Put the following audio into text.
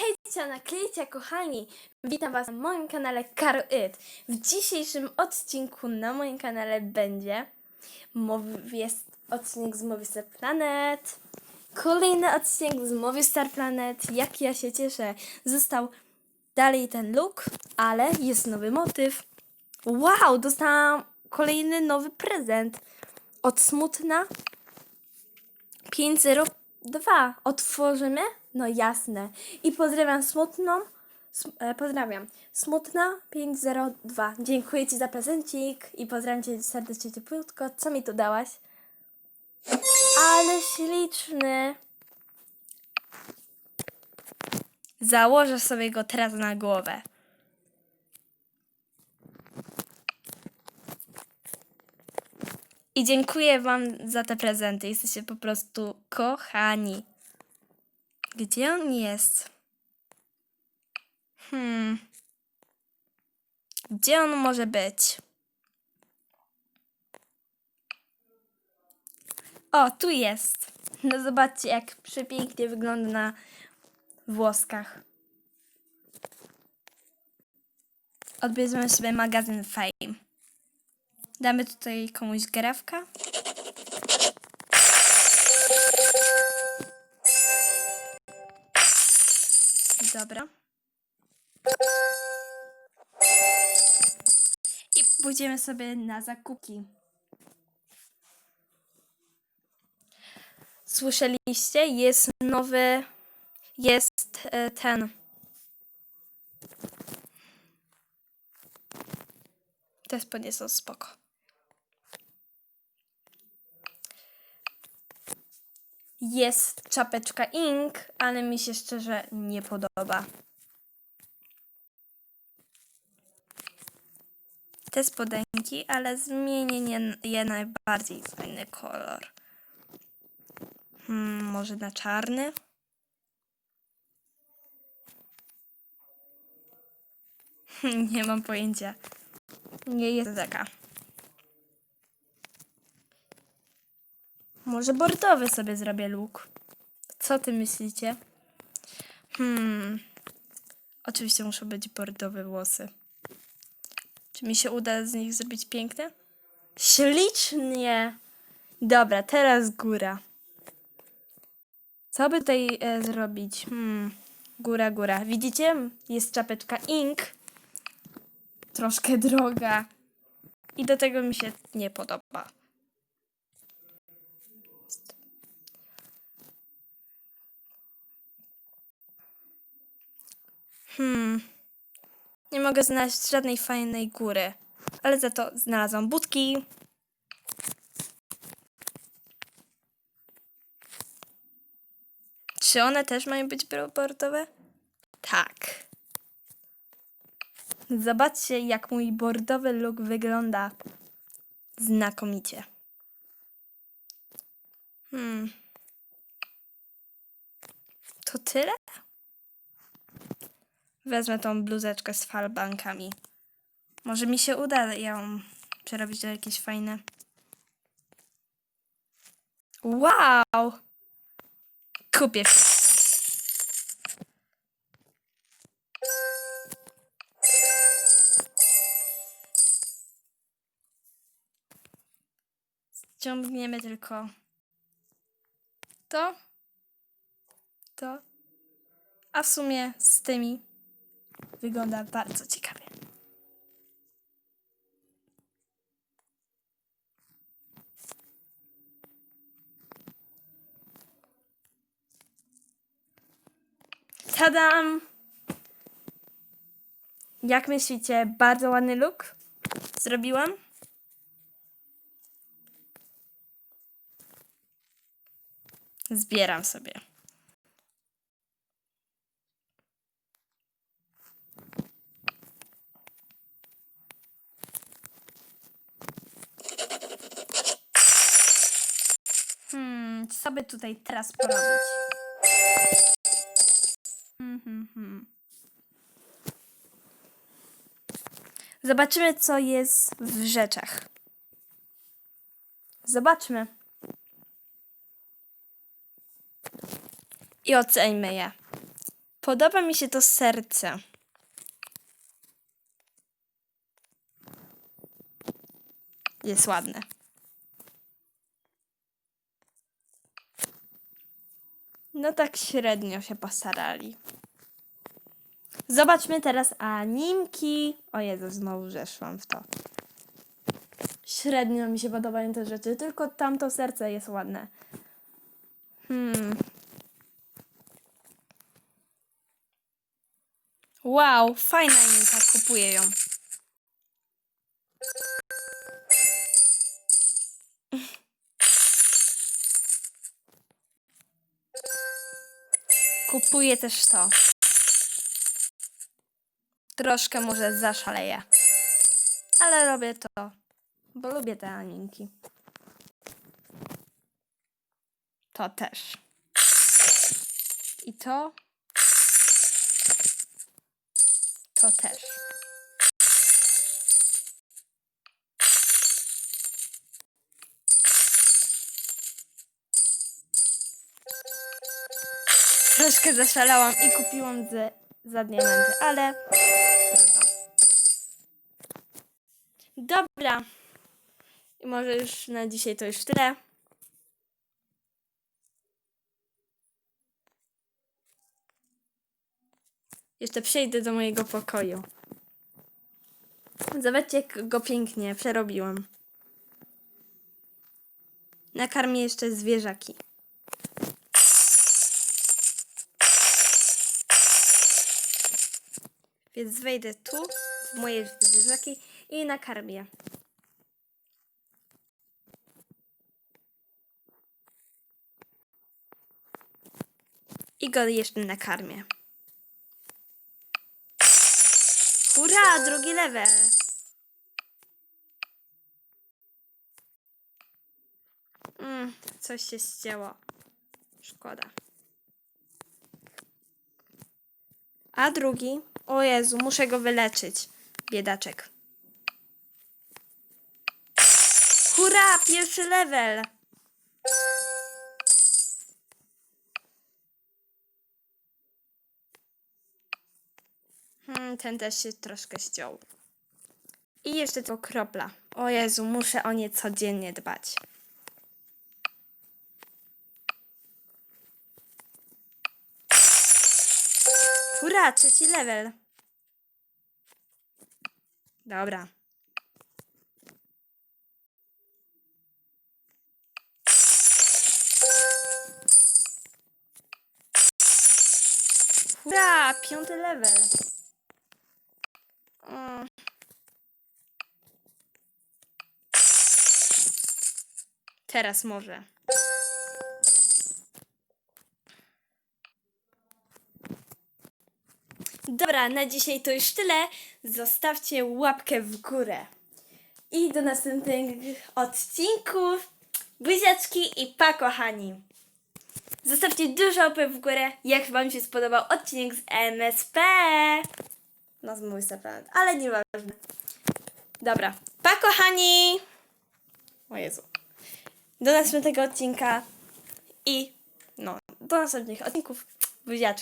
Hejcia, naklejcia kochani! Witam Was na moim kanale Karo It. W dzisiejszym odcinku na moim kanale będzie mow- jest odcinek z Movie Star Planet. Kolejny odcinek z Movie Star Planet. Jak ja się cieszę. Został dalej ten look, ale jest nowy motyw. Wow, dostałam kolejny nowy prezent od Smutna 502. Otworzymy? No jasne. I pozdrawiam smutną. sm- e, Pozdrawiam. Smutna 502. Dziękuję Ci za prezencik i pozdrawiam Cię serdecznie cieplutko. Co mi tu dałaś? Ale śliczny. Założę sobie go teraz na głowę. I dziękuję Wam za te prezenty. Jesteście po prostu kochani. Gdzie on jest? Hmm. Gdzie on może być? O, tu jest. No zobaczcie, jak przepięknie wygląda na włoskach. Odbierzemy sobie magazyn Fame. Damy tutaj komuś grewkę. Dobra. I pójdziemy sobie na zakupki. Słyszeliście? Jest nowy. Jest e, ten. Te spodnie są spoko. Jest czapeczka Ink, ale mi się szczerze nie podoba. Te spodenki, ale zmienię je najbardziej fajny kolor. Hmm, może na czarny? nie mam pojęcia. Nie jest taka. Może bordowy sobie zrobię look. Co ty myślicie? Hmm. Oczywiście muszą być bordowe włosy. Czy mi się uda z nich zrobić piękne? Ślicznie! Dobra, teraz góra. Co by tutaj e, zrobić? Hmm. Góra, góra. Widzicie? Jest czapeczka Ink. Troszkę droga. I do tego mi się nie podoba. Hmm. Nie mogę znaleźć żadnej fajnej góry. Ale za to znalazłam budki. Czy one też mają być bordowe? Tak. Zobaczcie, jak mój bordowy look wygląda znakomicie. Hmm. To tyle? Wezmę tą bluzeczkę z falbankami. Może mi się uda ją przerobić do jakieś fajne. Wow! Kupię. Ściągniemy tylko to, to, a w sumie z tymi wygląda bardzo ciekawie. Tadam! Jak myślicie, bardzo ładny look zrobiłam? Zbieram sobie. By tutaj teraz porobić? Hmm, hmm, hmm. Zobaczymy, co jest w rzeczach. Zobaczmy. I oceńmy je. Podoba mi się to serce. Jest ładne. No tak średnio się postarali. Zobaczmy teraz animki. O Jezu, znowu zeszłam w to. Średnio mi się podobają te rzeczy, tylko tamto serce jest ładne. Hmm. Wow, fajna animka, kupuję ją. Kupuję też to. Troszkę może zaszaleję. Ale robię to, bo lubię te animki. To też. I to. To też. Troszkę zaszalałam i kupiłam ze, za diamenty, ale. Dobra. I może już na dzisiaj to już tyle. Jeszcze przejdę do mojego pokoju. Zobaczcie, jak go pięknie przerobiłam. Nakarmię jeszcze zwierzaki. Więc wejdę tu, w moje zwierzaki i nakarmię. I go jeszcze nakarmię. Hurra, drugi level. Mm, coś się ścięło. Szkoda. A drugi? O Jezu, muszę go wyleczyć. Biedaczek. Hurra, pierwszy level. Hmm, ten też się troszkę ściął. I jeszcze tylko kropla. O Jezu, muszę o nie codziennie dbać. Hurra, trzeci level. Dobra. Hurra, piąty level. O. Teraz może. Dobra, na dzisiaj to już tyle. Zostawcie łapkę w górę. I do następnych odcinków. Buziaczki i pa, kochani. Zostawcie dużo łapek w górę, jak Wam się spodobał odcinek z MSP. No, z mój planet, ale nieważne. Dobra, pa, kochani. O Jezu. Do następnego odcinka i no, do następnych odcinków. Buziaczki.